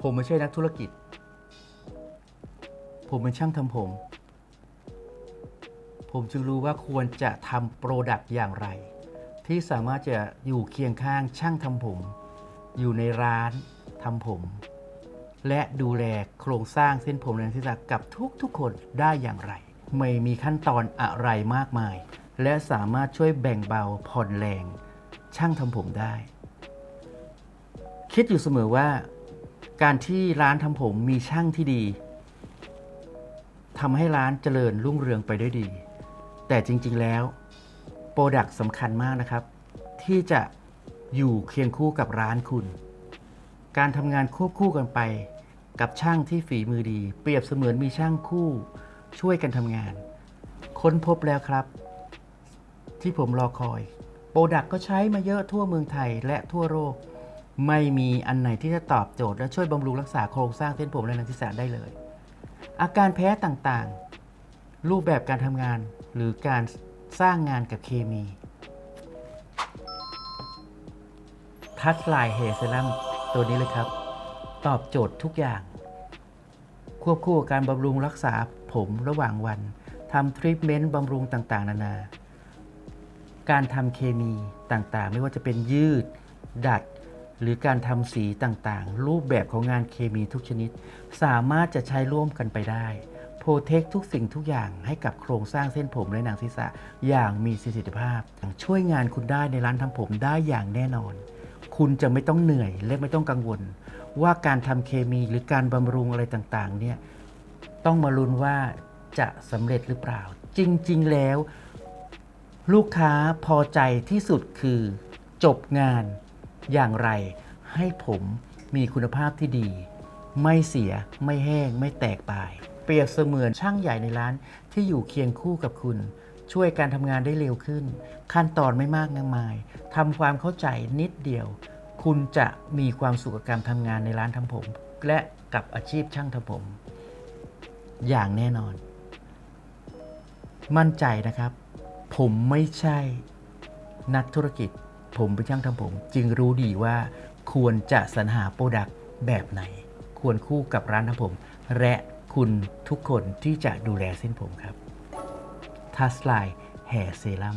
ผมไม่ใช่นักธุรกิจ ผมเป็นช่างทำผม ผมจึงรู้ว่าควรจะทำโปรดักต์อย่างไร ที่สามารถจะอยู่เคียงข้างช่างทำผม อยู่ในร้านทำผม และดูแลโครงสร้างเส้นผมและศีรษะกับทุกๆคนได้อย่างไร ไม่มีขั้นตอนอะไรมากมาย และสามารถช่วยแบ่งเบาผ่อนแรง ช่างทำผมได้ คิดอยู่เสมอว่า การที่ร้านทำผมมีช่างที่ดีทำให้ร้านเจริญรุ่งเรืองไปด้วยดี แต่จริง ๆ แล้วโปรดักต์สำคัญมากนะครับ ที่จะอยู่เคียงคู่กับร้านคุณ การทำงานควบคู่กันไป กับช่างที่ฝีมือดี เปรียบเสมือนมีช่างคู่ ช่วยกันทำงาน ค้นพบแล้วครับ ที่ผมรอคอย โปรดักต์ก็ใช้มาเยอะทั่วเมืองไทยและทั่วโลก ไม่มีอันไหนที่จะตอบโจทย์ และช่วยบำรุงรักษาโครงสร้างเส้นผมและหนังศีรษะได้เลย อาการแพ้ต่างๆ รูปแบบการทำงานหรือการสร้างงานกับเคมี ทัชไลน์เฮเซรัมตัวนี้เลยครับ ตอบโจทย์ทุกอย่าง ควบคู่กับการบำรุงรักษาผมระหว่างวันทำทรีทเมนต์บำรุงต่างๆ นานา การทำเคมีต่างๆ ไม่ว่าจะเป็นยืด ดัด หรือการทำสีต่างๆ รูปแบบของงานเคมีทุกชนิด สามารถจะใช้ร่วมกันไปได้โปรเทคทุกสิ่งทุกอย่างให้กับโครงสร้างเส้นผมและหนังศีรษะอย่างมีประสิทธิภาพ ช่วยงานคุณได้ในร้านทำผมได้อย่างแน่นอน คุณจะไม่ต้องเหนื่อยและไม่ต้องกังวล ว่าการทำเคมีหรือการบำรุงอะไรต่างๆเนี่ยต้องมาลุ้นว่าจะสำเร็จหรือเปล่า จริง ๆ แล้ว ลูกค้าพอใจที่สุดคือ จบงาน อย่างไรให้ผมมีคุณภาพที่ดี ไม่เสียไม่แห้ง ไม่แตกปลาย เปรียบเสมือนช่างใหญ่ในร้านที่อยู่เคียงคู่กับคุณ ช่วยการทำงานได้เร็วขึ้น ขั้นตอนไม่มากนักมายทำความเข้าใจนิดเดียว คุณจะมีความสุขกับการทำงานในร้านทำผม และกับอาชีพช่างทำผม อย่างแน่นอน มั่นใจนะครับ ผมไม่ใช่นักธุรกิจ ผมเป็นช่างทำผม จึงรู้ดีว่าควรจะสรรหาโปรดักต์แบบไหน ควรคู่กับร้านทำผม และคุณทุกคนที่จะดูแลเส้นผมครับทัสไล i r Hair Serum